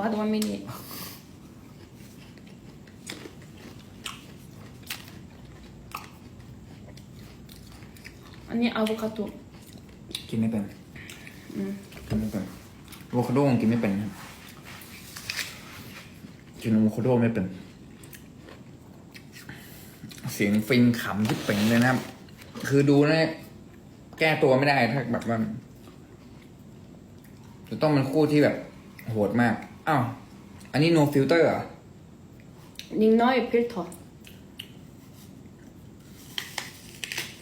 what one minute อันนี้อะโวคาโดกินไม่เป็นอืมกินไม่เป็นอะโวคาโดยังกินไม่เป็นครับกินอะโวคาโดไม่เป็น เสียงฟินขำที่เป่งเลยนะครับ คือดูนะแก้ตัวไม่ได้ถ้าแบบว่าจะต้องเป็นคู่ที่แบบโหดมาก อ้าว อันนี้ no filter เหรอ 닉너의 필터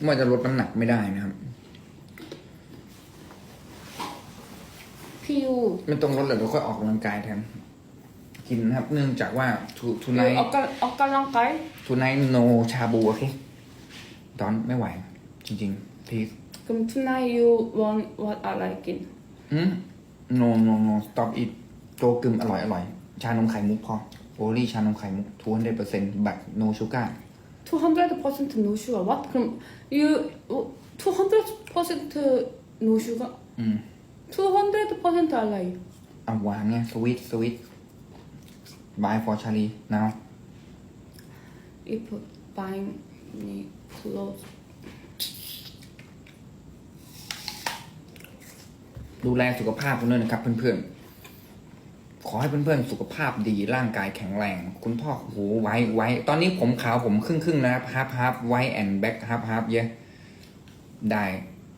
ว่าจะลดน้ำหนักไม่ได้นะครับ 피우 ไม่ต้องลดเลยเดี๋ยวค่อยออกกำลังกายแทน กินนะครับ เนื่องจากว่าทูทูไน 어, 엇갈엇갈랑깔 ทูไนโนชาบูโอเคตอนไม่ไหว จริงๆ please 그럼 tonight you want what I like in อืม no no no stop it โจกึมอร่อยอร่อย ชานมไข่มุกพอโอลี่ชานมไข่มุกทูนเดเปอร์เซ็นต์แบบ no sugar 200% no sugar what 그럼 you 200% no sugar อืม200% I like อะหวานไงสวิตสวิต buy for Charlie now if buying me clothes ดูแลสุขภาพกันด้วยนะครับเพื่อนๆ ขอให้เพื่อนๆสุขภาพดีร่างกายแข็งแรง คุณพ่อโหไว้ไว้ ตอนนี้ผมขาวผมครึ่งครึ่งนะครับฮาร์ปฮาร์ปไว้แอนด์แบ็กฮาร์ปฮาร์ปเยอะได้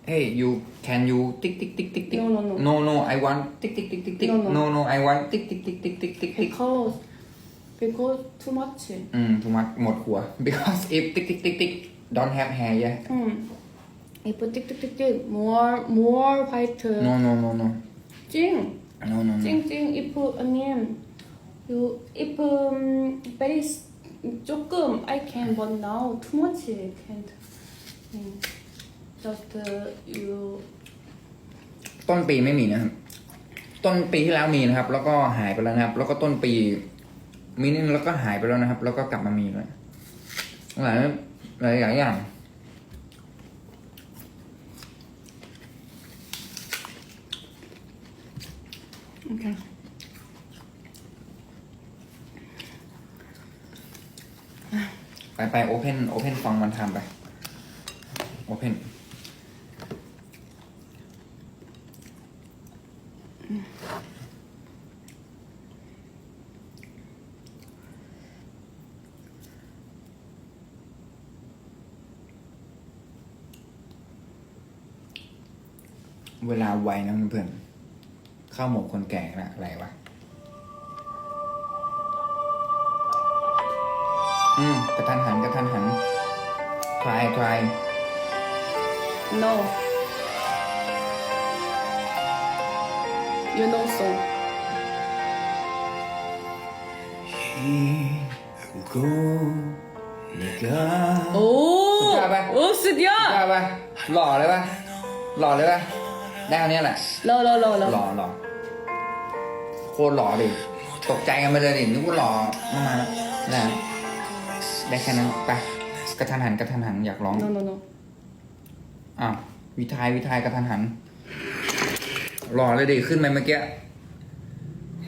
เฮ้ย you can you ติ๊กติ๊กติ๊กติ๊กติ๊ก No, no, I want ติ๊กติ๊กติ๊กติ๊กติ๊ก No, no. I want ติ๊กติ๊กติ๊กติ๊กติ๊กติ๊ก because because too much. อืม too much หมดหัว because if ติ๊กติ๊กติ๊กติ๊ก don't have hair เยอะอืม If ติ๊กติ๊กติ๊กติ๊ก more more white. no no no no จริง no no no 찡찡 if 아님 you if um, very s- 조금 I can but now too much can't 음, just uh, you ต้นปีไม่มีนะครับ ต้นปีที่แล้วมีนะครับ แล้วก็หายไปแล้วนะครับ แล้วก็ต้นปีมีนี่แล้วก็หายไปแล้วนะครับ แล้วก็กลับมามีเลยหลายหลายหลายอย่าง okay ไปไปโอเพนโอเพนฟังมันทำไปโอเพนเวลาไวนะเพื่อน ข้าหมกคนแก่นะอะไรวะ อืมกระทันหันกระทันหัน try try no you know so go 내가โอ้สุดยอดปะโอ้สุดยอด ได้ปะหล่อเลยปะหล่อเลยปะ ได้อันนี้แหละโลโอโลโอหล่อหล่อโคตรหล่อดิตกใจกันไปเลยดินึกว่าหล่อมามาแล้วนะได้แค่นั้นไปกระทันหันกระทันหันอยากร้องโนโนโนอ้าววิทายวิทายกระทันหันหล่อเลยดิขึ้นไปเมื่อกี้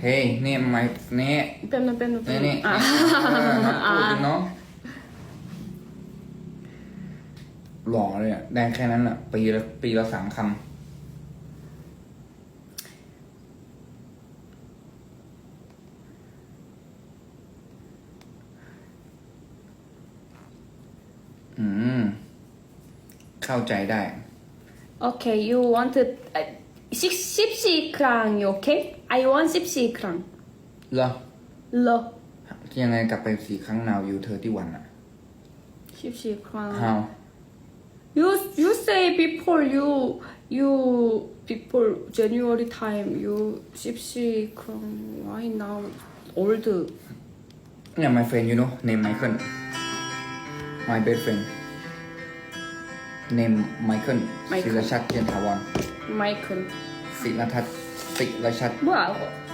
เฮ้ยนี่ไมค์นี่เป็นนะเป็นนะเป็นี่นี่อ่าอ่าเนาะหล่อเลยอะได้แค่นั้นอะปีละปีละสามคำ เข้าใจได้ Okay, you want uh, six sixty krang, okay? I want sixty krang. เหรอ Lo, ยังไงกลับไปสี่ครั้งนาวยูเธอที่วันอะ sixty krang. how You you say before you you before January time you sixty krang. Why now old? เนี่ย my friend you know name Michael my best friend name Michael Michael ศิรชัดเทียนถาวร Michael. ศิรทัศน์ศิรชัด뭐 야?